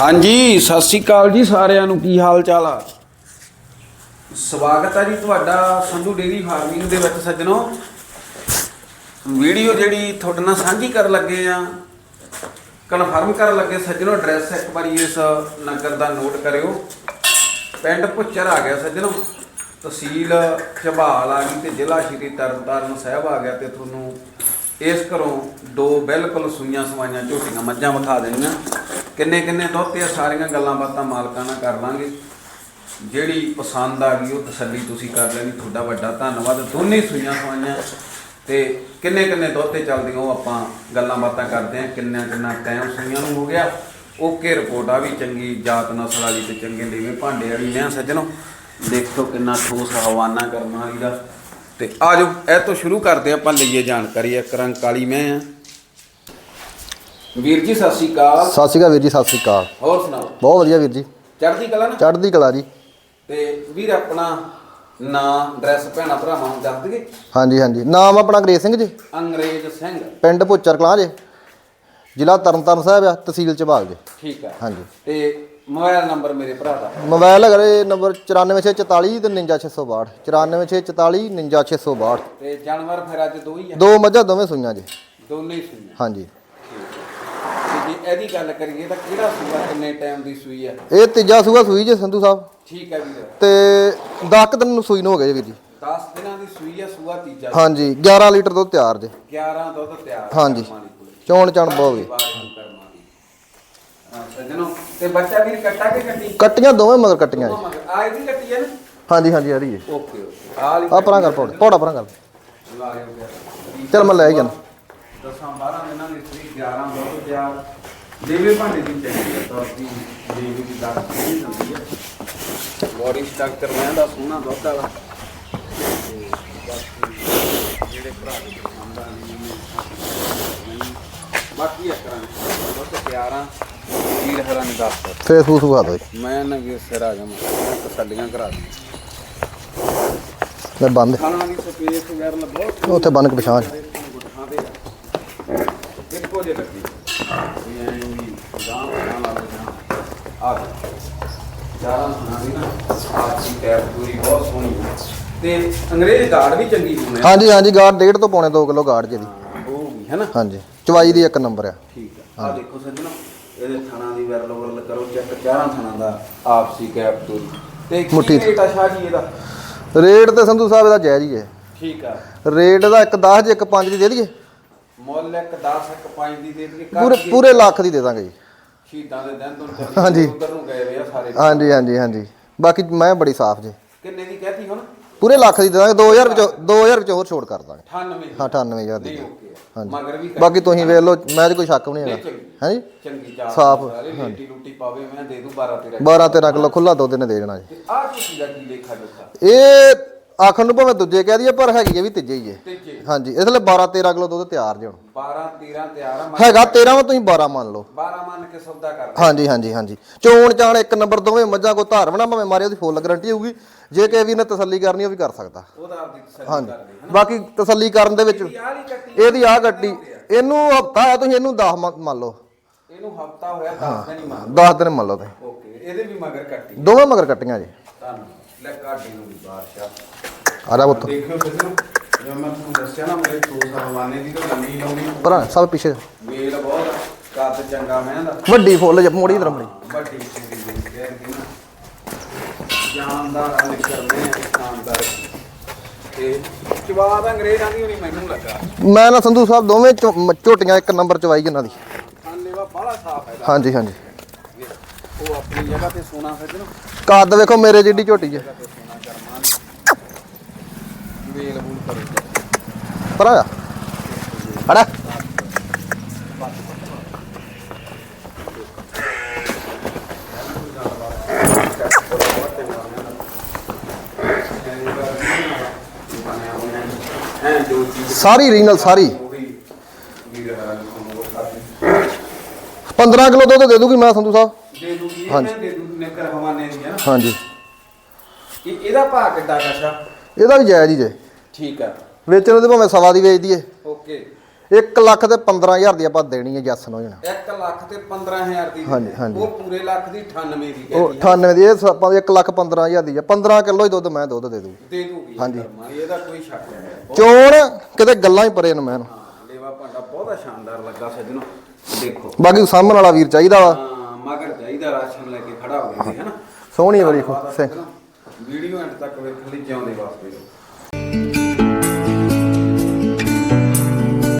ਹਾਂਜੀ, ਸਤਿ ਸ੍ਰੀ ਅਕਾਲ ਜੀ ਸਾਰਿਆਂ ਨੂੰ, ਕੀ ਹਾਲ ਚਾਲ ਆ? ਸਵਾਗਤ ਹੈ ਜੀ ਤੁਹਾਡਾ ਸੰਧੂ ਡੇਰੀ ਫਾਰਮਿੰਗ ਦੇ ਵਿੱਚ ਸੱਜਣੋ। ਵੀਡੀਓ ਜਿਹੜੀ ਤੁਹਾਡੇ ਨਾਲ ਸਾਂਝੀ ਕਰਨ ਲੱਗੇ ਆ ਕਨਫਰਮ ਕਰਨ ਲੱਗੇ ਸੱਜਣੋ ਐਡਰੈਸ ਇੱਕ ਵਾਰੀ ਇਸ ਨਗਰ ਦਾ ਨੋਟ ਕਰਿਓ। ਪਿੰਡ ਪੁੱਚਰ ਆ ਗਿਆ ਸੱਜਣੋ, ਤਹਿਸੀਲ ਝਬਾਲ ਆ ਗਈ ਤੇ ਜ਼ਿਲ੍ਹਾ ਸ਼੍ਰੀ ਤਰਨਤਾਰਨ ਸਾਹਿਬ ਆ ਗਿਆ ਤੇ ਤੁਹਾਨੂੰ ਇਸ ਘਰੋਂ ਦੋ ਬਿਲਕੁਲ ਸੂਈਆਂ ਸਵਾਈਆਂ ਝੋਟੀਆਂ ਮੱਝਾਂ ਵਿਖਾ ਦੇਣੀਆਂ। ਕਿੰਨੇ ਕਿੰਨੇ ਦੁੱਧ ਤੇ ਸਾਰੀਆਂ ਗੱਲਾਂ ਬਾਤਾਂ ਮਾਲਕਾਂ ਨਾਲ ਕਰ ਲਾਂਗੇ। ਜਿਹੜੀ ਪਸੰਦ ਆ ਗਈ, ਉਹ ਤਸੱਲੀ ਤੁਸੀਂ ਕਰ ਲੈਣੀ ਤੁਹਾਡਾ ਵੱਡਾ ਧੰਨਵਾਦ। ਦੋਨੇ ਸੂਈਆਂ ਸਵਾਈਆਂ। ਤੇ ਕਿੰਨੇ ਕਿੰਨੇ ਦੁੱਧ ਤੇ ਚੱਲਦੀਆਂ ਉਹ ਆਪਾਂ ਗੱਲਾਂ ਬਾਤਾਂ ਕਰਦੇ ਆ ਕਿੰਨਾ ਕਿੰਨਾ ਟਾਈਮ ਸੂਈਆਂ ਨੂੰ ਹੋ ਗਿਆ। ਓਕੇ ਰਿਪੋਰਟ ਆ ਵੀ ਚੰਗੀ ਜਾਤ ਨਸਲ ਵਾਲੀ ਤੇ ਚੰਗੇ ਲੀਵੇਂ ਭਾਂਡੇ ਵਾਲੀ ਨੇ ਸੱਜਣੋ। ਦੇਖੋ ਕਿੰਨਾ ਠੋਸ ਹਵਾਨਾ ਕਰਨ ਵਾਲੀ ਦਾ। ਤੇ ਆਜੋ, ਇਹ ਤੋਂ ਸ਼ੁਰੂ ਕਰਦੇ ਆਪਾਂ, ਲਈਏ ਜਾਣਕਾਰੀ। ਇੱਕ ਕਰੰਕ ਕਾਲੀ ਮੈਂ ਆ ਵੀਰ ਜੀ ਸਤਿ ਸ਼੍ਰੀ ਅਕਾਲ। ਸਤਿ ਸ਼੍ਰੀ ਅਕਾਲ ਵੀਰ ਜੀ ਸਤਿ ਸ਼੍ਰੀ ਅਕਾਲ। ਹੋਰ ਸੁਣਾਓ? ਬਹੁਤ ਵਧੀਆ ਵੀਰ ਜੀ। ਚੜ੍ਹਦੀ ਕਲਾ ਨਾ? ਚੜ੍ਹਦੀ ਕਲਾ ਜੀ। ਤੇ ਵੀਰ ਆਪਣਾ ਨਾਂ ਐਡਰੈਸ ਭੈਣਾ ਭਰਾਵਾਂ ਨੂੰ ਦੱਸ ਦਈਏ? ਹਾਂਜੀ ਹਾਂਜੀ। ਨਾਮ ਆਪਣਾ ਅੰਗਰੇਜ਼ ਸਿੰਘ ਜੀ। ਅੰਗਰੇਜ਼ ਸਿੰਘ। ਪਿੰਡ ਭੁੱਚਰ ਕਲਾਂ ਜੇ। ਜ਼ਿਲ੍ਹਾ ਤਰਨਤਾਰਨ ਸਾਹਿਬ ਆ ਤਹਿਸੀਲ ਚਬਾਲ ਜੀ। ਠੀਕ ਆ। ਹਾਂਜੀ। ਤੇ ਮੋਬਾਈਲ ਨੰਬਰ ਮੇਰੇ ਭਰਾ ਦਾ? ਮੋਬਾਈਲ ਹੈਗਾ ਇਹ ਨੰਬਰ 94644 ਤੇ 99662 94644 99662 ਤੇ ਜਾਨਵਰ ਫਿਰ ਅੱਜ ਦੋ ਹੀ ਆ? ਦੋ ਮੱਝਾਂ ਦੋਵੇਂ ਸੂਈਆਂ ਜੀ। ਦੋਨੇ ਹੀ ਸੂਈਆਂ। ਹਾਂਜੀ। ਜੇ ਇਹਦੀ ਗੱਲ ਕਰੀਏ ਤਾਂ ਕਿਹੜਾ ਸੂਆ ਕਿੰਨੇ ਟਾਈਮ ਦੀ ਸੂਈ ਆ? ਇਹ ਤੀਜਾ ਸੂਆ ਸੂਈ ਜੀ ਸੰਧੂ ਸਾਹਿਬ। ਠੀਕ ਆ ਵੀਰ। ਤੇ 10 ਦਿਨ ਨੂੰ ਸੂਈ ਨੂੰ ਹੋ ਗਏ ਜੀ ਵੀਰ ਜੀ। 10 ਦਿਨਾਂ ਦੀ ਸੂਈ ਆ ਸੂਆ ਤੀਜਾ ਹਾਂਜੀ 11 ਲੀਟਰ ਦੁੱਧ ਤਿਆਰ ਜੇ। 11 ਦੁੱਧ ਤਿਆਰ। ਹਾਂਜੀ। ਚੌਣ ਚਣ। ਹਾਂ ਸੱਜਣੋ ਤੇ ਬੱਚਾ ਵੀਰ ਕੱਟਾ ਕੇ ਕੱਟੀ? ਕੱਟੀਆਂ ਦੋਵੇਂ ਮਗਰ ਕੱਟੀਆਂ ਜੀ। ਆ ਇਹਦੀ ਕੱਟੀ ਹੈ ਨਾ? ਹਾਂਜੀ ਹਾਂਜੀ ਆ ਰਹੀ ਓਕੇ ਓਕੇ। ਆ ਪਰਾਂ ਕਰ ਪੌੜਾ ਪੌੜਾ ਪਰਾਂ ਕਰ। ਚੱਲ ਮੈਂ ਲੈ ਹੀ ਜਾਣਾ। ਦਸਾਂ 12 ਦਿਨਾਂ ਦੀ ਸੂਈ 11 ਦੁੱਧ ਤਿਆਰ। ਦੇਵੇ ਭਾਂਡੇ ਦੀ ਚੰਗੀ ਹੈ ਤਾਂ ਦੀ ਦੇਵੇ ਦੀ ਦਾਤ ਨਹੀਂ ਹੁੰਦੀ ਹੈ ਬੋਡੀ ਸਟਰਕਚਰ ਮੈਂ ਦਾ ਸੋਹਣਾ ਦੁੱਧ ਵਾਲਾ। ਜਿਹੜੇ ਭਰਾ ਦੇ ਆ ਨਹੀਂ ਬਾਕੀ ਇਸ ਤਰ੍ਹਾਂ ਦੁੱਧ ਤਿਆਰਾਂ ਵੀਰ ਹਰਾਂ ਨੇ ਦੱਸ ਦਿੱਤਾ। ਫੇਰ ਸੂ ਸੂ ਖਾ ਦੋ ਜੀ। ਮੈਂ ਨਾ ਵੀ ਸਿਰ ਆ ਜਾਵਾਂ ਤਸੱਲੀਆਂ ਕਰਾ ਦੇ ਮੈਂ ਬੰਦ। ਖਾਣਾ ਦੀ ਸਪੇਸ ਵਗੈਰਾ ਨਾਲ ਬਹੁਤ ਉੱਥੇ ਬੰਨ ਕੇ ਪਛਾਣ ਆ। ਇੱਕੋ ਜਿਹੇ ਲੱਗੀ। ਵੀ ਐਂ ਵੀ ਗਾਂ ਬਣਾ ਲਾ ਦੇਣਾ ਆ ਚਾਰਾਂ ਸੁਣਾ ਦੀ ਨਾ ਆਪਸੀ ਟੈਪ ਪੂਰੀ ਬਹੁਤ ਸੋਹਣੀ ਹੈ ਤੇ ਅੰਗਰੇਜ਼ ਗਾਰਡ ਵੀ ਚੰਗੀ ਹੋਣੀ ਹਾਂਜੀ ਹਾਂਜੀ ਗਾੜ ਡੇਢ ਤੋਂ ਪੌਣੇ 2 ਕਿਲੋ ਗਾੜ ਜੀ ਦੀ ਹੋਊਗੀ ਹੈ ਨਾ? ਹਾਂਜੀ ਚਵਾਈ ਦੀ ਇੱਕ ਨੰਬਰ ਆ। ਠੀਕ ਆ। ਆ ਦੇਖੋ ਸੱਜਣੋ ਇਹਦੇ ਥਣਾ ਦੀ ਵਰਲ ਵਰਲ ਕਰੋ ਚੈੱਕ ਚਾਰਾਂ ਥਣਾ ਦਾ ਆਪਸੀ ਕੈਪ ਪੂਰੀ ਤੇ ਕੀ ਮੁੱਠੀ। ਰੇਟ ਆ ਸ਼ਾਹ ਜੀ ਇਹਦਾ? ਰੇਟ ਤੇ ਸੰਧੂ ਸਾਹਿਬ ਦਾ ਜਾਇਜ਼ ਹੀ ਹੈ। ਠੀਕ ਆ। ਰੇਟ ਦਾ ਇੱਕ 10 ਜੇ ਇੱਕ 5 ਦੀ ਦੇ ਦਈਏ। ਮੁੱਲ ਇੱਕ 10 ਇੱਕ 5 ਦੀ ਦੇ ਦੇ ਪੂਰੇ ਪੂਰੇ ਲੱਖ ਦੀ ਦੇ ਦਾਂਗੇ ਜੀ। ਸ਼ਹੀਦਾਂ ਦੇ ਦਿਨ ਤੋਂ ਹਾਂਜੀ। ਉਧਰ ਨੂੰ ਗਏ ਆ ਸਾਰੇ। ਹਾਂਜੀ ਹਾਂਜੀ ਹਾਂਜੀ। ਬਾਕੀ ਮੈਂ ਬੜੀ ਸਾਫ਼ ਜੀ। ਕਿੰਨੇ ਦੀ ਕਹਿਤੀ ਹੁਣ? ਪੂਰੇ ਲੱਖ ਦੀ ਦੇ ਦਾਂਗੇ 2000 ਵਿੱਚੋਂ 2000 ਵਿੱਚੋਂ ਹੋਰ ਛੋੜ ਕਰ ਦਾਂਗੇ। 98 ਹਾਂ 98000 ਦੀ ਨਹੀਂ ਓਕੇ। ਹਾਂਜੀ। ਮਗਰ ਵੀ ਕਰ- ਬਾਕੀ ਤੁਸੀਂ ਵੇਖ ਲਓ ਮੈਂ ਤੇ ਕੋਈ ਸ਼ੱਕ ਵੀ ਨਹੀਂ ਹੈਗਾ। ਹਾਂਜੀ ਚੰਗੀ ਚਾਹ ਸਾਫ਼, ਸਾਰੇ ਰੋਟੀ ਰੋਟੀ ਪਾਵੇ ਮੈਂ ਦੇ ਦੂੰ 12 13 12 13 ਕਿਲੋ ਖੁੱਲਾ ਦੁੱਧ ਨੇ ਦੇ ਦੇਣਾ ਜੀ। ਤੇ ਆਹ ਕੀ ਦਾ ਕੀ ਲੇਖਾ ਜੋਖਾ ਇਹ ਆਖਣ ਨੂੰ ਭਾਵੇਂ ਦੂਜੇ ਕਹਿ ਦਈਏ ਪਰ ਹੈਗੀ ਇਹ ਵੀ ਤੀਜੇ ਹੀ ਹੈ ਤੇ ਜੇ ਹਾਂਜੀ ਇਸ ਲਈ 12 13 ਕਿਲੋ ਦੁੱਧ ਤਿਆਰ ਜੀ ਹੁਣ। 12 13 ਤਿਆਰ ਆ ਹੈਗਾ 13 ਵਾ ਤੁਸੀਂ 12 ਮੰਨ ਲਓ। 12 ਮੰਨ ਕੇ ਸੌਦਾ ਕਰ ਹਾਂਜੀ ਹਾਂਜੀ ਹਾਂਜੀ। ਚੋਣ ਚਾਣ ਇੱਕ ਨੰਬਰ ਦੋਵੇਂ ਮੱਝਾਂ ਕੋ ਧਾਰਵਣਾ ਭਾਵੇਂ ਮਾਰੇ ਉਹਦੀ ਫੁੱਲ ਗਾਰੰਟੀ ਹੋਊਗੀ। ਜੇ ਕਿਸੇ ਵੀ ਨੇ ਤਸੱਲੀ ਕਰਨੀ ਉਹ ਵੀ ਕਰ ਸਕਦਾ। ਉਹਦਾ ਆਪਦੀ ਤਸੱਲੀ ਹਾਂਜੀ। ਕਰਦੇ ਬਾਕੀ ਤਸੱਲੀ ਕਰਨ ਦੇ ਵਿੱਚ ਆਹ ਲਈ ਕੱਟੀ ਇਹਦੀ ਆ ਗੱਡੀ ਇਹਨੂੰ ਹਫਤਾ ਆ ਤੁਸੀਂ ਇਹਨੂੰ 10 ਮੰਨ ਲਓ। ਇਹਨੂੰ ਹਫਤਾ ਹੋਇਆ 10 ਦਿਨ ਹੀ ਮੰਨ 10 ਦਿਨ ਮੰਨ ਲਓ ਤੁਸੀਂ। ਓਕੇ ਇਹਦੇ ਵੀ ਮਗਰ ਕੱਟੀ। ਦੋਵੇਂ ਮਗਰ ਕੱਟੀਆਂ ਜੀ। ਤੁਹਾਨੂੰ ਲੈ ਕਾਢੀ ਨੂੰ ਬਾਦਸ਼ਾਹ। ਆ ਪੁੱਤ। ਦੇਖਿਓ ਮੈਂ ਤੁਹਾਨੂੰ ਦੱਸਿਆ ਨਾ ਮੇਰੇ ਦੋ ਸਰਵਾਨੇ ਦੀ ਤਾਂ ਲੰਮੀ ਲਾਉਣੀ ਪਰ ਸਭ ਪਿੱਛੇ। ਵੇਲ ਬਹੁਤ ਆ, ਕੱਦ ਚੰਗਾ ਮੈਂ ਦਾ ਵੱਡੀ ਫੁੱਲ ਜੇ ਮੋੜੀ ਇਧਰ ਮੜੀ। ਵੱਡੀ ਚੰਗੀ ਦੀ ਕਹਿ ਦੀ ਨਾ। ਜਾਨਦਾਰ ਆ ਨਿਕਲਦੇ ਆ ਸ਼ਾਨਦਾਰ ਤੇ ਚਵਾਦ ਅੰਗਰੇਜ਼ਾਂ ਦੀ ਹੋਣੀ ਮੈਨੂੰ ਲੱਗਾ। ਮੈਂ ਨਾ ਸੰਧੂ ਸਾਹਿਬ ਦੋਵੇਂ ਝੋਟੀਆਂ ਇੱਕ ਨੰਬਰ ਚਵਾਈ ਜਿਨ੍ਹਾਂ ਦੀ। ਸਾਫ਼ ਹੈ ਹਾਂਜੀ ਹਾਂਜੀ। ਉਹ ਆਪਣੀ ਜਗ੍ਹਾ ਤੇ ਸੋਨਾ ਸੱਜਣੋ ਕੱਦ ਵੇਖੋ ਮੇਰੇ ਜਿੱਡੀ ਝੋਟੀ ਜੇ ਵੇਲ ਬੂਲ ਕਰੋ ਪਰ ਆ ਹੜਾ ਸਾਰੀ ਰੀਨਲ, ਸਾਰੀ। ਉਹ 15 ਕਿਲੋ ਦੁੱਧ ਦੇ ਦੂਗੀ ਮੈਂ ਸੰਧੂ ਸਾਹਿਬ। ਦੇ ਦੂਗੀ ਇਹ ਹਾਂਜੀ। ਮੈਂ ਦੇ ਦੂਗੀ ਨੇ ਕਰ ਹਵਾਨੇ ਦੀ ਹੈ ਨਾ ਹਾਂਜੀ। ਇਹ ਇਹਦਾ ਭਾਅ ਕਿੱਡਾ ਕਸ਼ਾ ਇਹਦਾ ਵੀ ਜਾਇਜ਼ ਹੀ ਜੇ। ਠੀਕ ਆ। ਵੇਚਣ ਦੇ ਭਾਵੇਂ ਸਵਾ ਦੀ ਵੇਚ ਦਈਏ ਓਕੇ। 1 ਲੱਖ ਤੇ 15000 ਦੀ ਆਪਾਂ ਦੇਣੀ ਹੈ ਜੱਸ ਨੂੰ ਜਣਾ। 1 ਲੱਖ ਤੇ 15000 ਦੀ ਹਾਂਜੀ, ਹਾਂਜੀ। ਉਹ ਪੂਰੇ ਲੱਖ ਦੀ 98 ਦੀ ਉਹ ਕਹਿੰਦੀ 98 ਦੀ ਇਹ ਆਪਾਂ 1 ਲੱਖ 15000 ਦੀ ਆ। 15 ਕਿਲੋ ਹੀ ਦੁੱਧ ਮੈਂ ਦੁੱਧ ਦੇ ਦੂੰ। ਦੇ ਦੂਗੀ। ਹਾਂਜੀ। ਕਰਮਾਂ ਇਹਦਾ ਕੋਈ ਸ਼ੱਕ ਨਹੀਂ ਚੋਣ ਕਿਤੇ ਗੱਲਾਂ ਹੀ ਪਰੇ ਨੂੰ ਮੈਂ ਹਾਂ ਲੇਵਾ ਭਾਂਡਾ ਬਹੁਤਾ ਸ਼ਾਨਦਾਰ ਲੱਗਾ ਸੱਜਣੋ। ਦੇਖੋ। ਬਾਕੀ ਸਾਹਮਣ ਵਾਲਾ ਵੀਰ ਚਾਹੀਦਾ ਵਾ। ਮਗਰ ਚਾਹੀਦਾ ਰਾਸ਼ਨ ਲੈ ਕੇ ਖੜਾ ਹੋ ਗਿਆ ਹੈ ਨਾ? ਸੋਹਣੀ ਬੜੀ ਵੀਡੀਓ ਐਂਡ ਤੱਕ ਵੇਖਣ ਲਈ ਜਿਉਂਦੇ ਵਾਸਤੇ